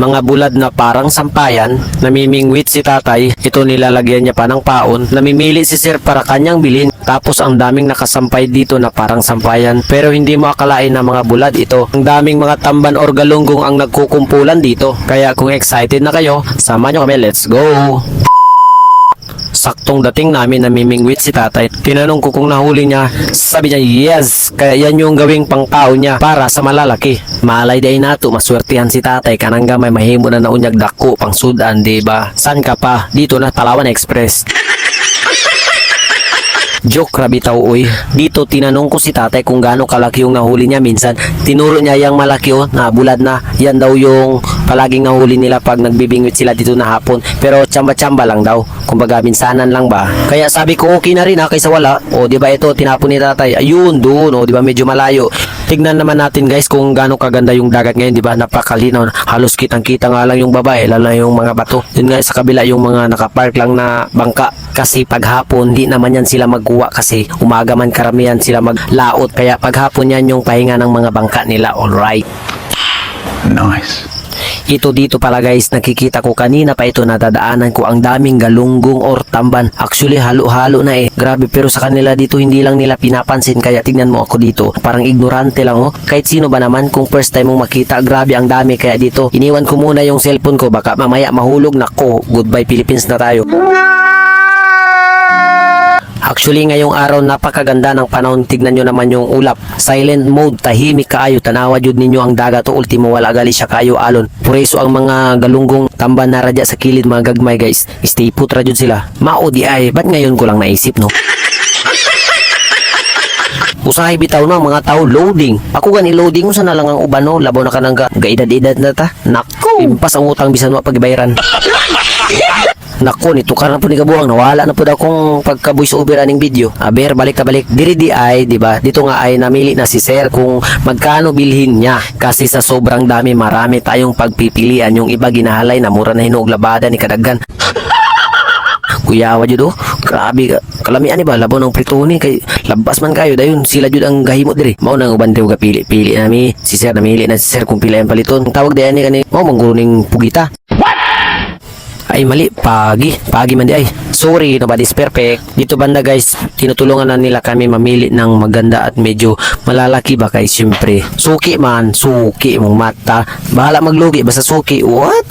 mga bulad na parang sampayan, namimingwit si tatay, ito nilalagyan niya pa ng paon, namimili si sir para kanyang bilhin, tapos ang daming nakasampay dito na parang sampayan, pero hindi mo akalain na mga bulad ito. Ang daming mga tamban or galunggong ang nagkukumpulan dito, kaya kung excited na kayo, sama nyo kami, let's go! Saktong dating namin namimingwit si tatay. Tinanong ko kung nahuli niya. Sabi niya, yes. Kaya yan yung gawing pangpao niya para sa malalaki. Malay day nato, maswertihan si tatay. Kanang gamay mahimo na naunyag dako pang sudan, di ba? San ka pa? Dito na Palawan Express. Joke rabi tao uy. Dito tinanong ko si tatay kung gaano kalaki yung nahuli niya minsan. Tinuro niya yung malaki oh, na bulad na. Yan daw yung palaging nahuli nila pag nagbibingwit sila dito na hapon. Pero tsamba-tsamba lang daw. Kumbaga minsanan lang ba. Kaya sabi ko okay na rin ha kaysa wala. O di ba ito tinapon ni tatay. Ayun doon o di ba medyo malayo. Tignan naman natin guys kung gaano kaganda yung dagat ngayon di ba napakalinaw. Halos kitang-kita nga lang yung babae lalo na yung mga bato. Yun nga sa kabila yung mga nakapark lang na bangka. Kasi paghapon di naman yan sila magkuha kasi umaga man karamihan sila maglaot. Kaya paghapon yan yung pahinga ng mga bangka nila. Alright. Nice. Ito dito pala guys, nakikita ko kanina pa ito nadadaanan ko ang daming galunggong or tamban. Actually halo-halo na eh. Grabe pero sa kanila dito hindi lang nila pinapansin kaya tignan mo ako dito. Parang ignorante lang oh. Kahit sino ba naman kung first time mong makita, grabe ang dami kaya dito. Iniwan ko muna yung cellphone ko baka mamaya mahulog nako. Goodbye Philippines na tayo. Actually, ngayong araw, napakaganda ng panahon. Tignan nyo naman yung ulap. Silent mode, tahimik kaayo. Tanawa jud ninyo ang dagat o ultimo wala gali siya kayo alon. Pureso ang mga galunggong tamban na sa kilid mga gagmay guys. Stay put ra jud sila. Mao di ay, ba't ngayon ko lang naisip no? Usahay bitaw na mga tao loading. Ako gani loading mo sana lang ang uban no. Labaw na ka nang ga- gaedad-edad na ta. Nako. Impas ang utang bisan wa pagibayaran. Nako, nito ka na po ni Kabuang. Nawala na po daw kung pagka voice over aning video. Aber, balik ka balik. Diri di ay, di ba? Dito nga ay namili na si Sir kung magkano bilhin niya. Kasi sa sobrang dami, marami tayong pagpipilian. Yung iba ginahalay na mura na hinog labada ni Kadaggan. Kuyawa jud oh. Grabe ka. Kalamian ni ba labo ng pritoni kay labas man kayo dayon sila jud ang gahimo diri. Mao nang uban ka pili pili nami si Sir namili na si Sir kung pila ang paliton. Ang Tawag dayan ni kani mao mangguning pugita. Ay mali, pagi. Pagi man di ay. Sorry, nobody's perfect. Dito banda guys, tinutulungan na nila kami mamili ng maganda at medyo malalaki ba kay siyempre. Suki man, suki mong mata. Bahala maglugi basta suki. What?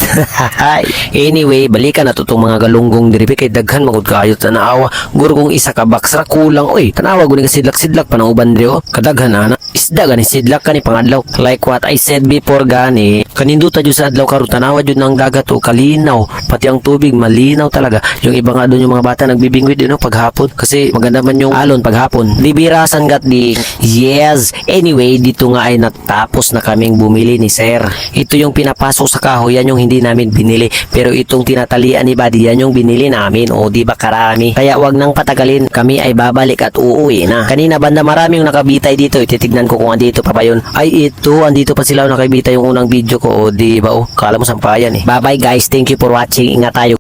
anyway, balikan na to tong mga galunggong diri kay daghan magud kayo tanawa. Guro kung isa ka baksra kulang oy. Tanawa guni ka sidlak-sidlak pa ng uban diri oh. Kadaghan ana. Isda gani sidlak kani pangadlaw. Like what I said before gani, kaninduta jud sa adlaw karon jud ng dagat o kalinaw. Pati ang tubig malinaw talaga. Yung iba nga doon yung mga bata nagbibingwit din no paghapon kasi maganda man yung alon paghapon. Libirasan gat di. Yes. Anyway, dito nga ay natapos na kaming bumili ni Sir. Ito yung pinapasok sa kahoy, yan yung hindi namin binili. Pero itong tinatalian ni Buddy, yan yung binili namin. O di ba karami? Kaya wag nang patagalin. Kami ay babalik at uuwi na. Kanina banda maraming nakabitay dito. Ititignan ko kung andito pa ba yun. Ay ito, andito pa sila nakabitay yung unang video ko. O di ba? O, kala mo sampayan eh. Bye bye guys. Thank you for watching. Ingat tayo.